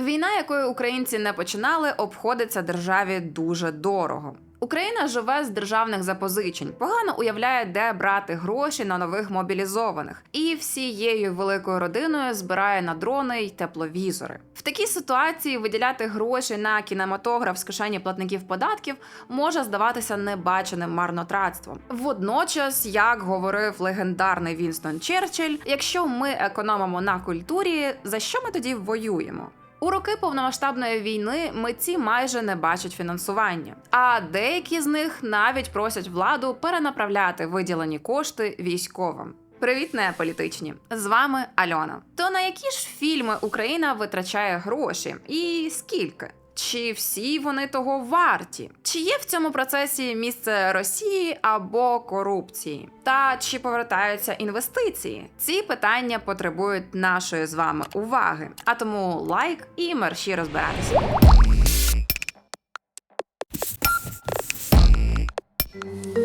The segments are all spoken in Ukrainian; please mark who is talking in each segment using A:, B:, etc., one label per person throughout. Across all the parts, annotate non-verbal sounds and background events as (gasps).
A: Війна, якою українці не починали, обходиться державі дуже дорого. Україна живе з державних запозичень, погано уявляє, де брати гроші на нових мобілізованих, і всією великою родиною збирає на дрони й тепловізори. В такій ситуації виділяти гроші на кінематограф з кишені платників податків може здаватися небаченим марнотратством. Водночас, як говорив легендарний Вінстон Черчилль, якщо ми економимо на культурі, за що ми тоді воюємо? У роки повномасштабної війни митці майже не бачать фінансування, а деякі з них навіть просять владу перенаправляти виділені кошти військовим. Привіт, не політичні! З вами Альона. То на які ж фільми Україна витрачає гроші і скільки? Чи всі вони того варті? Чи є в цьому процесі місце Росії або корупції? Та чи повертаються інвестиції? Ці питання потребують нашої з вами уваги. А тому лайк і мерші розбиратися. Україна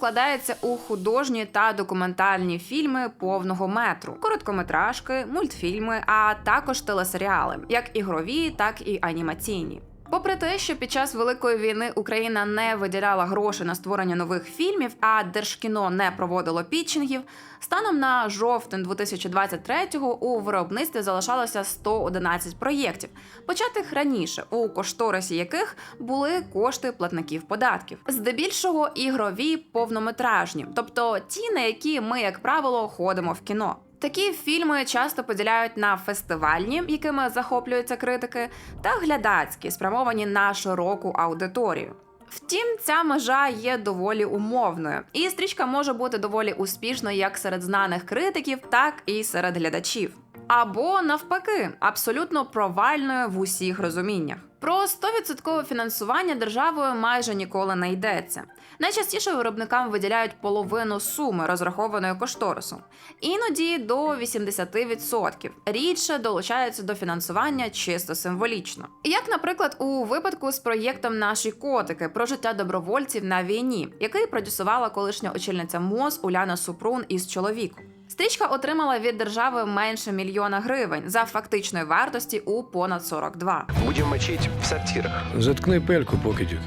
A: вкладається у художні та документальні фільми повного метру, короткометражки, мультфільми, а також телесеріали, як ігрові, так і анімаційні. Попри те, що під час великої війни Україна не виділяла гроші на створення нових фільмів, а Держкіно не проводило пітчингів, станом на жовтень 2023-го у виробництві залишалося 111 проєктів, початих раніше, у кошторисі яких були кошти платників податків, здебільшого ігрові повнометражні, тобто ті, на які ми, як правило, ходимо в кіно. Такі фільми часто поділяють на фестивальні, якими захоплюються критики, та глядацькі, спрямовані на широку аудиторію. Втім, ця межа є доволі умовною, і стрічка може бути доволі успішною як серед знаних критиків, так і серед глядачів. Або навпаки, абсолютно провальною в усіх розуміннях. Про 100% фінансування державою майже ніколи не йдеться. Найчастіше виробникам виділяють половину суми розрахованої кошторису, іноді до 80%. Рідше долучаються до фінансування чисто символічно. Як, наприклад, у випадку з проєктом Наші котики про життя добровольців на війні, який продюсувала колишня очільниця МОЗ Уляна Супрун із чоловіком. Стрічка отримала від держави менше мільйона гривень за фактичної вартості у понад 42.
B: Будем мочить в сортирах.
C: Заткни пельку, покидьок.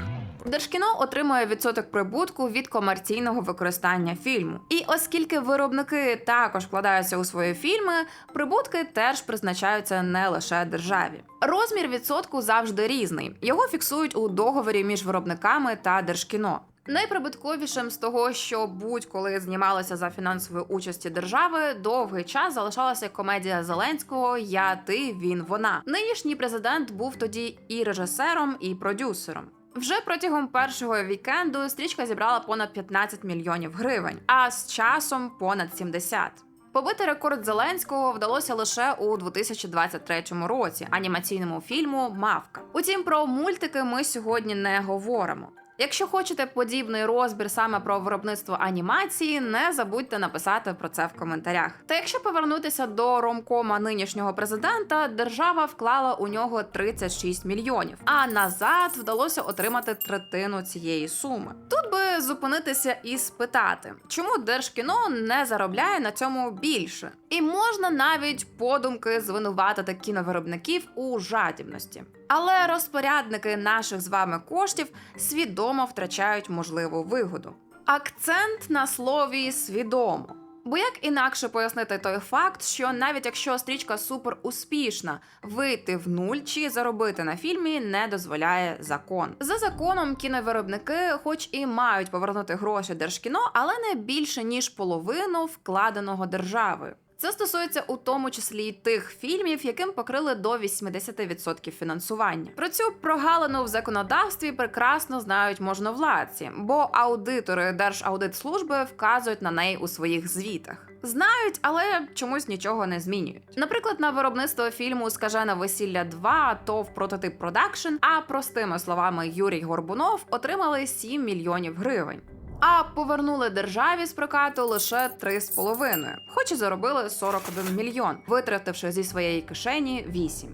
A: Держкіно отримує відсоток прибутку від комерційного використання фільму. І оскільки виробники також вкладаються у свої фільми, прибутки теж призначаються не лише державі. Розмір відсотку завжди різний. Його фіксують у договорі між виробниками та держкіно. Найприбутковішим з того, що будь-коли знімалося за фінансової участі держави, довгий час залишалася комедія Зеленського Я, ти, він, вона. Нинішній президент був тоді і режисером, і продюсером. Вже протягом першого вікенду стрічка зібрала понад 15 мільйонів гривень, а з часом понад 70. Побити рекорд Зеленського вдалося лише у 2023 році анімаційному фільму Мавка. Утім, про мультики ми сьогодні не говоримо. Якщо хочете подібний розбір саме про виробництво анімації, не забудьте написати про це в коментарях. Та якщо повернутися до ромкома нинішнього президента, держава вклала у нього 36 мільйонів, а назад вдалося отримати третину цієї суми. Тут би зупинитися і спитати, чому держкіно не заробляє на цьому більше, і можна навіть подумки звинуватити кіновиробників у жадібності. Але розпорядники наших з вами коштів свідомо втрачають можливу вигоду. Акцент на слові свідомо. Бо як інакше пояснити той факт, що навіть якщо стрічка супер успішна, вийти в нуль чи заробити на фільмі не дозволяє закон. За законом кіновиробники, хоч і мають повернути гроші держкіно, але не більше ніж половину вкладеного державою. Це стосується у тому числі й тих фільмів, яким покрили до 80% фінансування. Про цю прогалину в законодавстві прекрасно знають можновладці, бо аудитори Держаудитслужби вказують на неї у своїх звітах. Знають, але чомусь нічого не змінюють. Наприклад, на виробництво фільму Скажене весілля 2 ТОВ прототип продакшн, а простими словами Юрій Горбунов отримали 7 мільйонів гривень. А повернули державі з прокату лише 3,5, хоч і заробили 41 мільйон, витративши зі своєї кишені 8.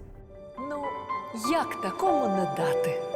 D: Ну, як такому не дати?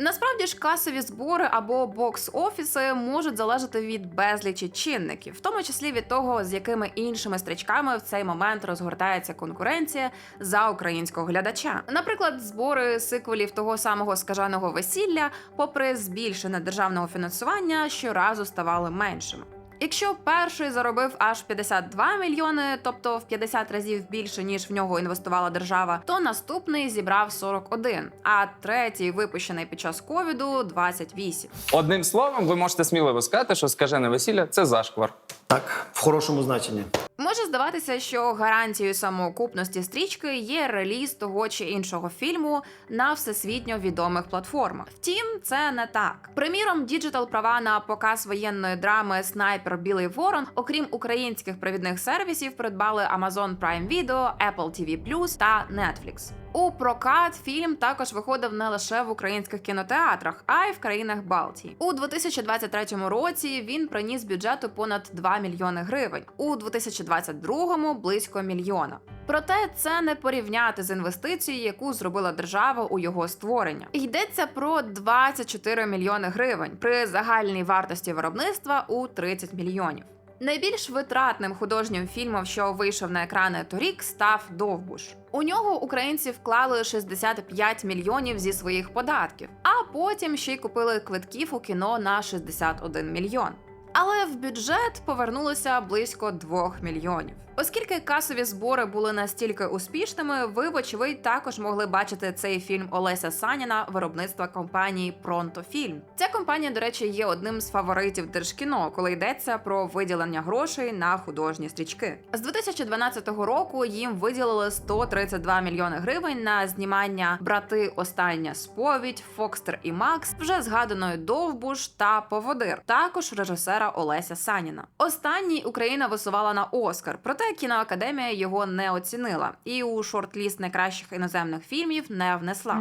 A: Насправді ж касові збори або бокс-офіси можуть залежати від безлічі чинників, в тому числі від того, з якими іншими стрічками в цей момент розгортається конкуренція за українського глядача. Наприклад, збори сиквелів того самого скаженого весілля, попри збільшене державного фінансування, щоразу ставали меншими. Якщо перший заробив аж 52 мільйони, тобто в 50 разів більше ніж в нього інвестувала держава, то наступний зібрав 41, а третій, випущений під час ковіду, 28.
C: Одним словом, ви можете сміливо сказати, що скажене весілля це зашквар.
D: Так, в хорошому значенні.
A: Може здаватися, що гарантією самоокупності стрічки є реліз того чи іншого фільму на всесвітньо відомих платформах. Втім, це не так. Приміром, діджитал права на показ воєнної драми Снайпер Білий Ворон, окрім українських провідних сервісів, придбали Amazon Prime Video, Apple TV+, та Netflix. У прокат фільм також виходив не лише в українських кінотеатрах, а й в країнах Балтії. У 2023 році він приніс бюджету понад 2 мільйони гривень. У 2022 близько мільйона. Проте це не порівняти з інвестицією, яку зробила держава у його створення. Йдеться про 24 мільйони гривень при загальній вартості виробництва у 30 мільйонів. Найбільш витратним художнім фільмом, що вийшов на екрани торік, став Довбуш. У нього українці вклали 65 мільйонів зі своїх податків, а потім ще й купили квитків у кіно на 61 мільйон. Але в бюджет повернулося близько 2 мільйонів. Оскільки касові збори були настільки успішними, ви, вочевидь, також могли бачити цей фільм Олеся Саніна виробництва компанії Пронтофільм. Ця компанія, до речі, є одним з фаворитів Держкіно, коли йдеться про виділення грошей на художні стрічки. З 2012 року їм виділили 132 мільйони гривень на знімання брати Остання сповідь, Фокстер і Макс, вже згаданої Довбуш та Поводир, також режисера Олеся Саніна. Останній Україна висувала на Оскар, проте кіноакадемія його не оцінила і у шорт-ліст найкращих іноземних фільмів не внесла.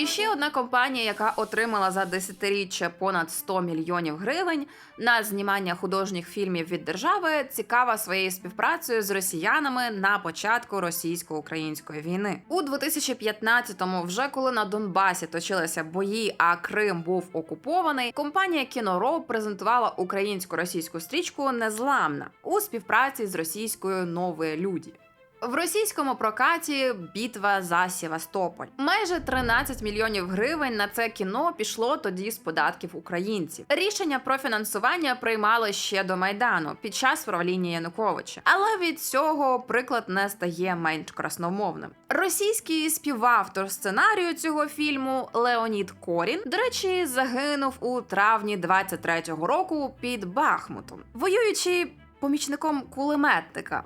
A: І ще одна компанія, яка отримала за десятиріччя понад 100 мільйонів гривень на знімання художніх фільмів від держави, цікава своєю співпрацею з росіянами на початку російсько-української війни. У 2015-му, вже коли на Донбасі точилися бої, а Крим був окупований, компанія Кінороб презентувала українсько-російську стрічку Незламна у співпраці з російською Нове Люді. В російському прокаті бітва за Севастополь. Майже 13 мільйонів гривень на це кіно пішло тоді з податків українців. Рішення про фінансування приймали ще до майдану під час правління Януковича. Але від цього приклад не стає менш красномовним. Російський співавтор сценарію цього фільму Леонід Корін, до речі, загинув у травні 23-го року під Бахмутом, воюючи помічником кулеметника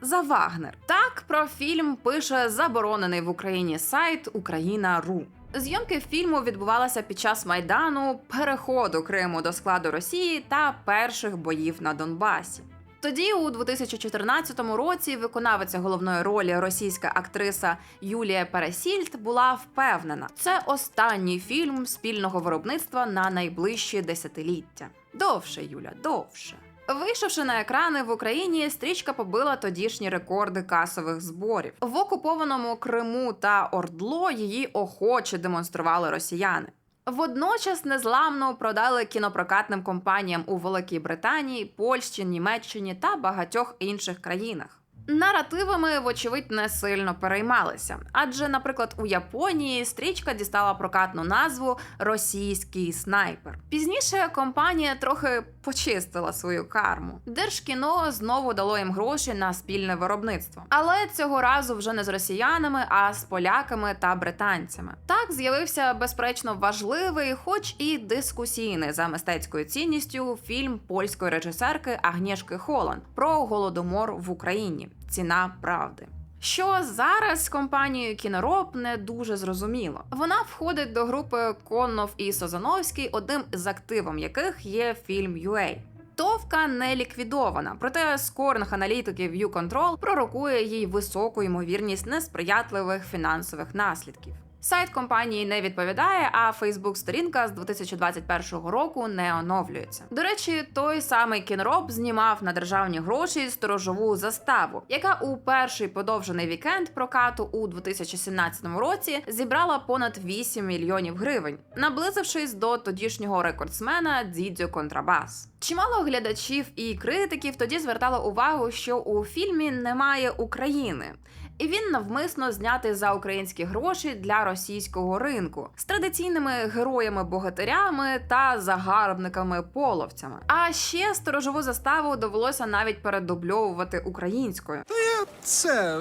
A: за Вагнер. Так про фільм пише заборонений в Україні сайт Україна.ру. Зйомки фільму відбувалися під час майдану, переходу Криму до складу Росії та перших боїв на Донбасі. Тоді, у 2014 році, виконавиця головної ролі російська актриса Юлія Пересільд була впевнена, це останній фільм спільного виробництва на найближчі десятиліття. Довше, Юля, довше. Вийшовши на екрани в Україні, стрічка побила тодішні рекорди касових зборів. В окупованому Криму та Ордло її охоче демонстрували росіяни. Водночас незламно продали кінопрокатним компаніям у Великій Британії, Польщі, Німеччині та багатьох інших країнах. Наративами, вочевидь, не сильно переймалися, адже, наприклад, у Японії стрічка дістала прокатну назву Російський снайпер. Пізніше компанія трохи почистила свою карму. Держкіно знову дало їм гроші на спільне виробництво, але цього разу вже не з росіянами, а з поляками та британцями. Так з'явився безперечно важливий, хоч і дискусійний за мистецькою цінністю фільм польської режисерки Агнєшки Холанд про голодомор в Україні. Ціна правди. Що зараз компанією Кінороб не дуже зрозуміло. Вона входить до групи Коннов і Созановський, одним з активом яких є фільм UA. Товка не ліквідована, проте скорних аналітиків U-Control пророкує їй високу ймовірність несприятливих фінансових наслідків. Сайт компанії не відповідає, а Фейсбук-сторінка з 2021 року не оновлюється. До речі, той самий кінроб знімав на державні гроші сторожову заставу, яка у перший подовжений вікенд прокату у 2017 році зібрала понад 8 мільйонів гривень, наблизившись до тодішнього рекордсмена Дідзьо Контрабас. Чимало глядачів і критиків тоді звертало увагу, що у фільмі немає України. І він навмисно знятий за українські гроші для російського ринку з традиційними героями-богатирями та загарбниками-половцями. А ще сторожову заставу довелося навіть передубльовувати українською.
E: Та я Це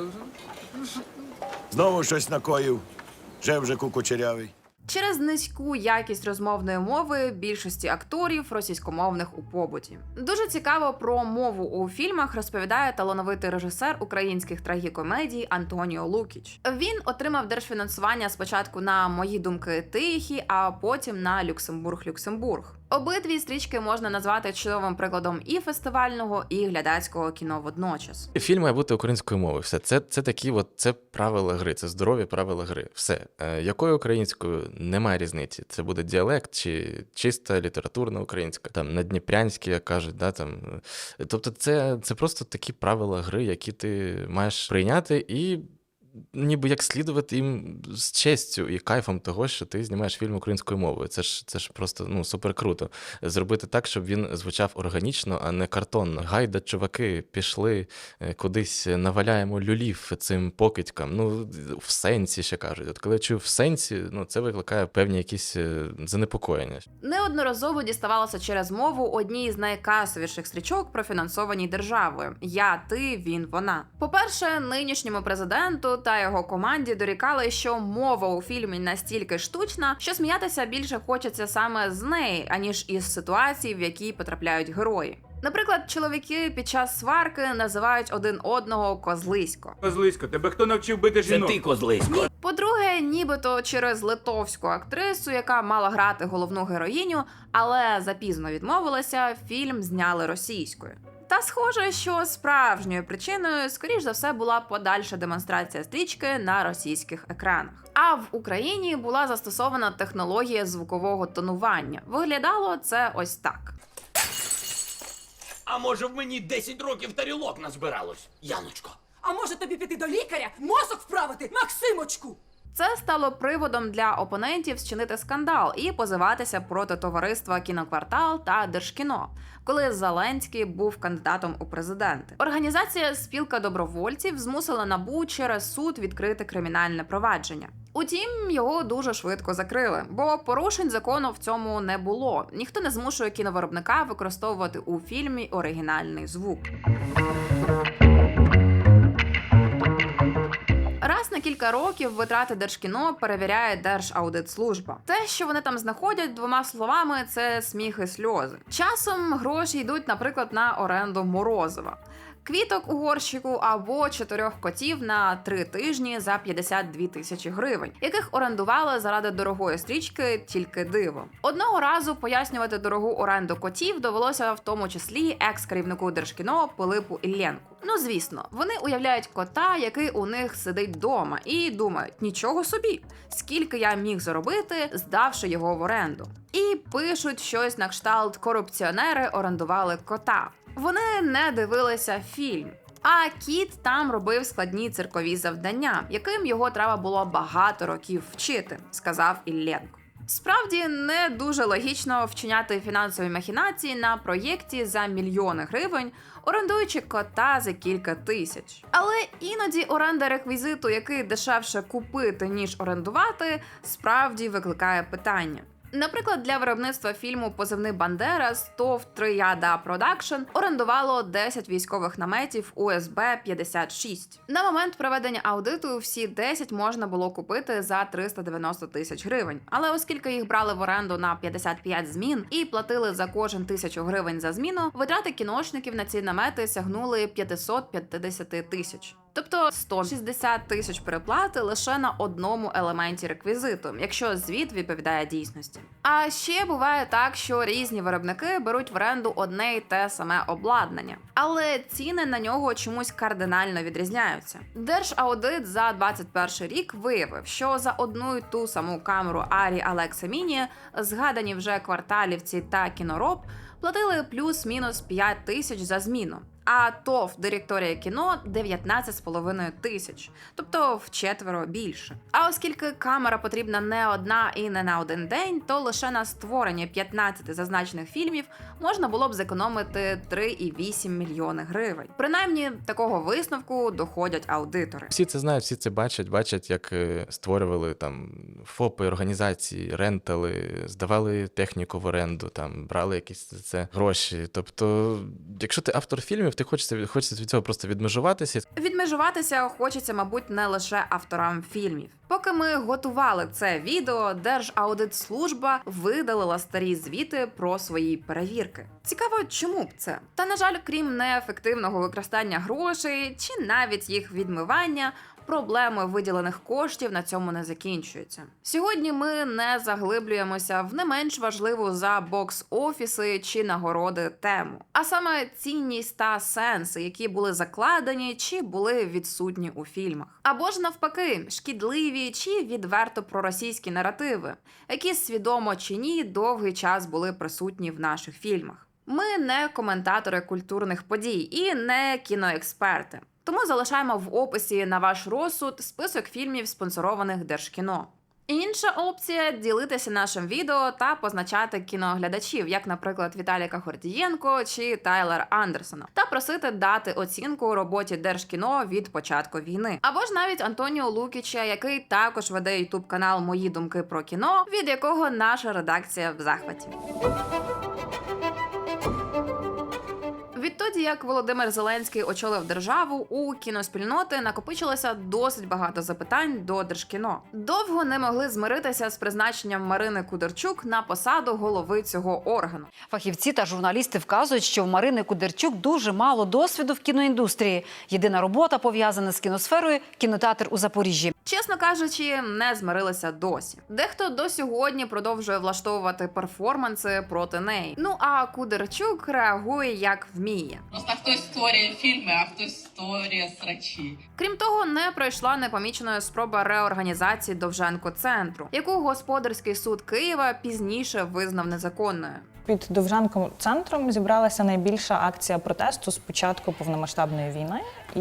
F: Знову щось накоїв. Вже вже кучерявий.
A: Через низьку якість розмовної мови більшості акторів російськомовних у побуті. Дуже цікаво про мову у фільмах розповідає талановитий режисер українських трагікомедій Антоніо Лукіч. Він отримав держфінансування спочатку на мої думки тихі, а потім на Люксембург-Люксембург. Обидві стрічки можна назвати чудовим прикладом і фестивального, і глядацького кіно водночас.
G: Фільм має бути українською мовою. Все це, це такі, от це правила гри, це здорові правила гри. Все. Е, якою українською немає різниці. Це буде діалект чи чиста літературна українська, там надніпрянські, як кажуть, да, там. Тобто, це, це просто такі правила гри, які ти маєш прийняти і. Ніби як слідувати їм з честю і кайфом того, що ти знімаєш фільм українською мовою. Це ж це ж просто ну супер круто. Зробити так, щоб він звучав органічно, а не картонно. Гайда, чуваки, пішли е, кудись наваляємо люлів цим покидькам. Ну, в сенсі ще кажуть. От коли я чую в сенсі, ну це викликає певні якісь е, занепокоєння.
A: Неодноразово діставалося через мову одній з найкасовіших стрічок, профінансованій державою: Я, ти, він, вона. По-перше, нинішньому президенту та його команді дорікали, що мова у фільмі настільки штучна, що сміятися більше хочеться саме з неї, аніж із ситуацій, в які потрапляють герої. Наприклад, чоловіки під час сварки називають один одного козлисько.
E: козлисько. Тебе хто навчив бити
H: Це ти, козлисько.
A: По-друге, нібито через литовську актрису, яка мала грати головну героїню, але запізно відмовилася, фільм зняли російською. Та схоже, що справжньою причиною, скоріш за все, була подальша демонстрація стрічки на російських екранах. А в Україні була застосована технологія звукового тонування. Виглядало це ось так.
H: А може в мені 10 років тарілок назбиралось? Яночко.
I: А може тобі піти до лікаря, мозок вправити, Максимочку?
A: Це стало приводом для опонентів зчинити скандал і позиватися проти товариства Кіноквартал та Держкіно, коли Зеленський був кандидатом у президенти. Організація Спілка добровольців змусила набу через суд відкрити кримінальне провадження. Утім, його дуже швидко закрили, бо порушень закону в цьому не було. Ніхто не змушує кіновиробника використовувати у фільмі оригінальний звук. На кілька років витрати Держкіно перевіряє Держаудитслужба. Те, що вони там знаходять, двома словами, це сміх і сльози. Часом гроші йдуть, наприклад, на оренду морозива. Квіток у горщику або чотирьох котів на три тижні за 52 тисячі гривень, яких орендували заради дорогої стрічки тільки диво. Одного разу пояснювати дорогу оренду котів довелося в тому числі екс-керівнику Держкіно Пилипу Ілленку. Ну звісно, вони уявляють кота, який у них сидить вдома, і думають: нічого собі, скільки я міг заробити, здавши його в оренду. І пишуть щось на кшталт корупціонери орендували кота. Вони не дивилися фільм. А кіт там робив складні циркові завдання, яким його треба було багато років вчити, сказав Ілленко. Справді не дуже логічно вчиняти фінансові махінації на проєкті за мільйони гривень, орендуючи кота за кілька тисяч. Але іноді оренда реквізиту, який дешевше купити ніж орендувати, справді викликає питання. Наприклад, для виробництва фільму Позивний Бандера ТОВ Трояда Продакшн орендувало 10 військових наметів УСБ 56 На момент проведення аудиту всі 10 можна було купити за 390 тисяч гривень. Але оскільки їх брали в оренду на 55 змін і платили за кожен тисячу гривень за зміну, витрати кіношників на ці намети сягнули 550 тисяч. Тобто 160 тисяч переплати лише на одному елементі реквізиту, якщо звіт відповідає дійсності. А ще буває так, що різні виробники беруть в оренду одне й те саме обладнання, але ціни на нього чомусь кардинально відрізняються. Держаудит за 21 рік виявив, що за одну й ту саму камеру Арі Alexa Mini згадані вже кварталівці та кінороб платили плюс-мінус 5 тисяч за зміну. А ТОВ директорія кіно 19,5 тисяч, тобто вчетверо більше. А оскільки камера потрібна не одна і не на один день, то лише на створення 15 зазначених фільмів можна було б зекономити 3,8 мільйони гривень. Принаймні такого висновку доходять аудитори.
G: Всі це знають, всі це бачать, бачать, як е, створювали там ФОПи, організації, рентали, здавали техніку в оренду, там брали якісь це гроші. Тобто, якщо ти автор фільмів, ти хочеться від- хочеться від цього просто відмежуватися.
A: Відмежуватися хочеться, мабуть, не лише авторам фільмів. Поки ми готували це відео, Держаудитслужба видалила старі звіти про свої перевірки. Цікаво, чому б це? Та на жаль, крім неефективного використання грошей чи навіть їх відмивання. Проблеми виділених коштів на цьому не закінчуються. Сьогодні ми не заглиблюємося в не менш важливу за бокс-офіси чи нагороди тему, а саме цінність та сенси, які були закладені чи були відсутні у фільмах, або ж навпаки, шкідливі чи відверто проросійські наративи, які свідомо чи ні довгий час були присутні в наших фільмах. Ми не коментатори культурних подій і не кіноексперти. Тому залишаємо в описі на ваш розсуд список фільмів, спонсорованих Держкіно. Інша опція ділитися нашим відео та позначати кіноглядачів, як, наприклад, Віталіка Гордієнко чи Тайлер Андерсона, та просити дати оцінку роботі Держкіно від початку війни. Або ж навіть Антоніо Лукіча, який також веде ютуб канал Мої думки про кіно, від якого наша редакція в захваті. Відтоді, як Володимир Зеленський очолив державу, у кіноспільноти накопичилося досить багато запитань до держкіно. Довго не могли змиритися з призначенням Марини Кудерчук на посаду голови цього органу.
J: Фахівці та журналісти вказують, що в Марини Кудерчук дуже мало досвіду в кіноіндустрії. Єдина робота пов'язана з кіносферою кінотеатр у Запоріжжі.
A: Чесно кажучи, не змирилися досі. Дехто до сьогодні продовжує влаштовувати перформанси проти неї. Ну а Кудерчук реагує як вміє.
K: Просто хтось створює фільми, а хтось створює срачі.
A: Крім того, не пройшла непоміченою спроба реорганізації Довженко центру, яку господарський суд Києва пізніше визнав незаконною.
L: Під Довженком центром зібралася найбільша акція протесту з початку повномасштабної війни, і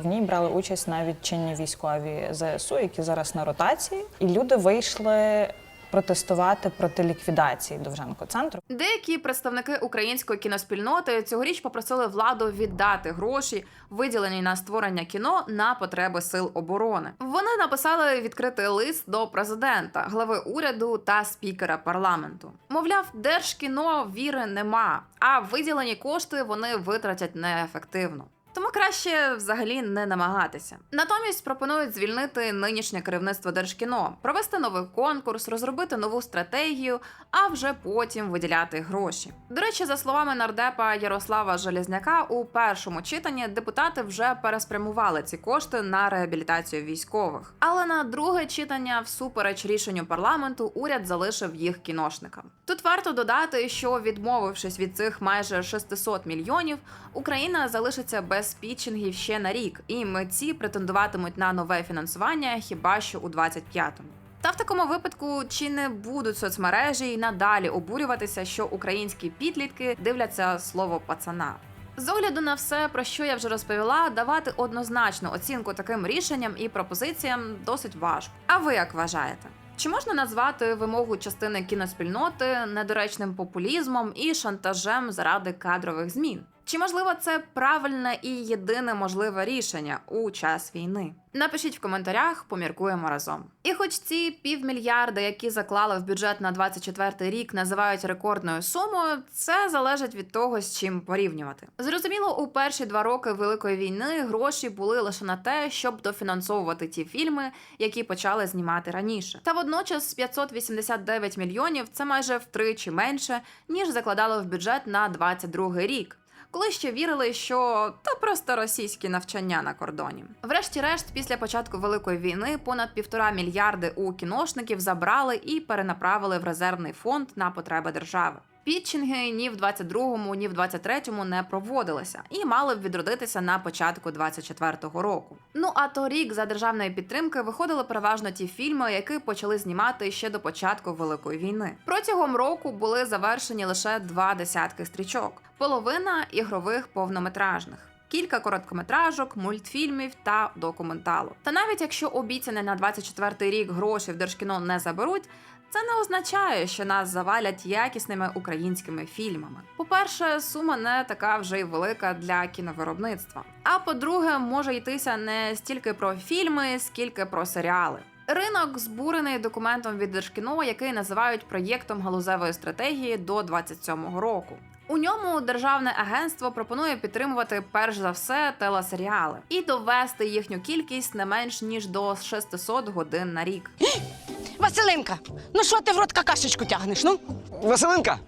L: в ній брали участь навіть чинні військові ЗСУ, які зараз на ротації. І люди вийшли протестувати проти ліквідації Довженко центру.
A: Деякі представники української кіноспільноти цьогоріч попросили владу віддати гроші, виділені на створення кіно на потреби сил оборони. Вони написали відкритий лист до президента, глави уряду та спікера парламенту. Мовляв, держкіно віри нема, а виділені кошти вони витратять неефективно. Тому краще взагалі не намагатися. Натомість пропонують звільнити нинішнє керівництво Держкіно, провести новий конкурс, розробити нову стратегію, а вже потім виділяти гроші. До речі, за словами нардепа Ярослава Железняка, у першому читанні депутати вже переспрямували ці кошти на реабілітацію військових. Але на друге читання, всупереч рішенню парламенту, уряд залишив їх кіношникам. Тут варто додати, що відмовившись від цих майже 600 мільйонів, Україна залишиться без пітчингів ще на рік, і митці претендуватимуть на нове фінансування хіба що у 25-му. Та в такому випадку чи не будуть соцмережі й надалі обурюватися, що українські підлітки дивляться слово пацана. З огляду на все, про що я вже розповіла, давати однозначну оцінку таким рішенням і пропозиціям досить важко. А ви як вважаєте? Чи можна назвати вимогу частини кіноспільноти недоречним популізмом і шантажем заради кадрових змін? Чи можливо це правильне і єдине можливе рішення у час війни? Напишіть в коментарях, поміркуємо разом. І хоч ці півмільярда, які заклали в бюджет на 24 рік, називають рекордною сумою, це залежить від того, з чим порівнювати. Зрозуміло, у перші два роки великої війни гроші були лише на те, щоб дофінансовувати ті фільми, які почали знімати раніше. Та водночас 589 мільйонів це майже втричі менше, ніж закладали в бюджет на 22 рік. Коли ще вірили, що то просто російські навчання на кордоні. Врешті-решт, після початку великої війни, понад півтора мільярди у кіношників забрали і перенаправили в резервний фонд на потреби держави. Пітчинги ні в 22-му, ні в 23-му не проводилися і мали б відродитися на початку 24-го року. Ну а торік за державної підтримки виходили переважно ті фільми, які почали знімати ще до початку Великої війни. Протягом року були завершені лише два десятки стрічок, половина ігрових повнометражних. Кілька короткометражок, мультфільмів та документалу. Та навіть якщо обіцяне на 24-й рік гроші в держкіно не заберуть, це не означає, що нас завалять якісними українськими фільмами. По-перше, сума не така вже й велика для кіновиробництва. А по-друге, може йтися не стільки про фільми, скільки про серіали. Ринок збурений документом від Держкіно, який називають проєктом галузевої стратегії до 27-го року. У ньому державне агентство пропонує підтримувати перш за все телесеріали і довести їхню кількість не менш ніж до 600 годин на рік. (gasps)
I: Василинка, ну що ти в рот какашечку тягнеш? Ну?
D: Василинка!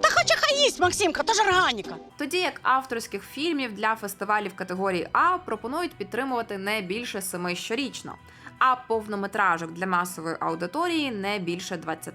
I: Та хоча хай їсть, Максимка, то ж органіка.
A: Тоді як авторських фільмів для фестивалів категорії А пропонують підтримувати не більше семи щорічно, а повнометражок для масової аудиторії не більше 20.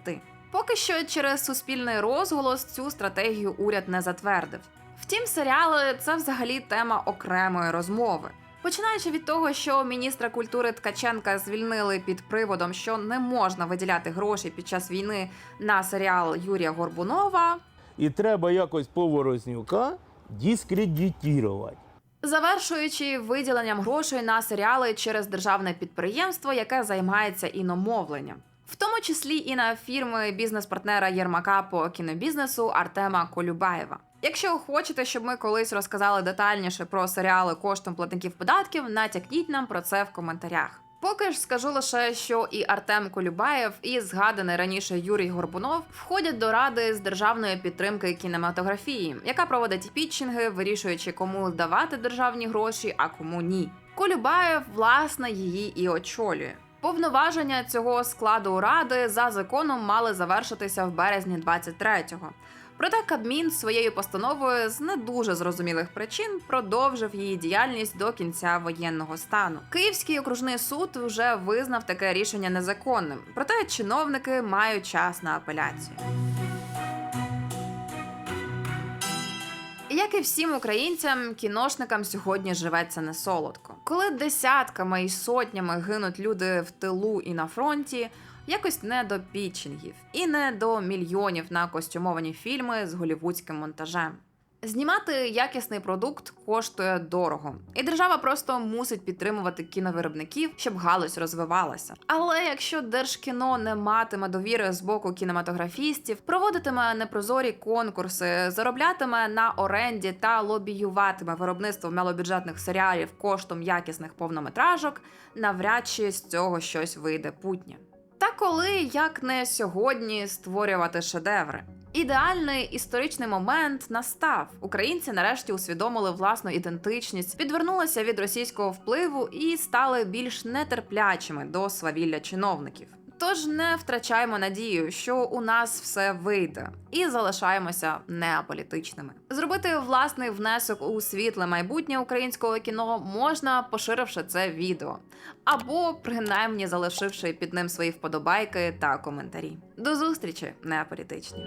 A: Поки що через суспільний розголос цю стратегію уряд не затвердив. Втім, серіали це взагалі тема окремої розмови. Починаючи від того, що міністра культури Ткаченка звільнили під приводом, що не можна виділяти гроші під час війни на серіал Юрія Горбунова,
E: І треба якось поворознюка дискредитувати.
A: завершуючи виділенням грошей на серіали через державне підприємство, яке займається іномовленням. В тому числі і на фірми бізнес-партнера Єрмака по кінобізнесу Артема Колюбаєва. Якщо хочете, щоб ми колись розказали детальніше про серіали коштом платників податків, натякніть нам про це в коментарях. Поки ж скажу лише, що і Артем Колюбаєв, і згаданий раніше Юрій Горбунов входять до ради з державної підтримки кінематографії, яка проводить пітчинги, вирішуючи, кому давати державні гроші, а кому ні. Колюбаєв власне її і очолює. Повноваження цього складу ради за законом мали завершитися в березні 23-го. Проте Кабмін своєю постановою з не дуже зрозумілих причин продовжив її діяльність до кінця воєнного стану. Київський окружний суд вже визнав таке рішення незаконним, проте чиновники мають час на апеляцію. Як і всім українцям, кіношникам сьогодні живеться не солодко. Коли десятками і сотнями гинуть люди в тилу і на фронті, якось не до пітчингів і не до мільйонів на костюмовані фільми з голівудським монтажем. Знімати якісний продукт коштує дорого, і держава просто мусить підтримувати кіновиробників, щоб галузь розвивалася. Але якщо держкіно не матиме довіри з боку кінематографістів, проводитиме непрозорі конкурси, зароблятиме на оренді та лобіюватиме виробництво малобюджетних серіалів коштом якісних повнометражок, навряд чи з цього щось вийде путнє. Та коли як не сьогодні створювати шедеври. Ідеальний історичний момент настав. Українці нарешті усвідомили власну ідентичність, відвернулися від російського впливу і стали більш нетерплячими до свавілля чиновників. Тож не втрачаємо надію, що у нас все вийде, і залишаємося неаполітичними. Зробити власний внесок у світле майбутнє українського кіно можна, поширивши це відео, або принаймні залишивши під ним свої вподобайки та коментарі. До зустрічі, неаполітичні!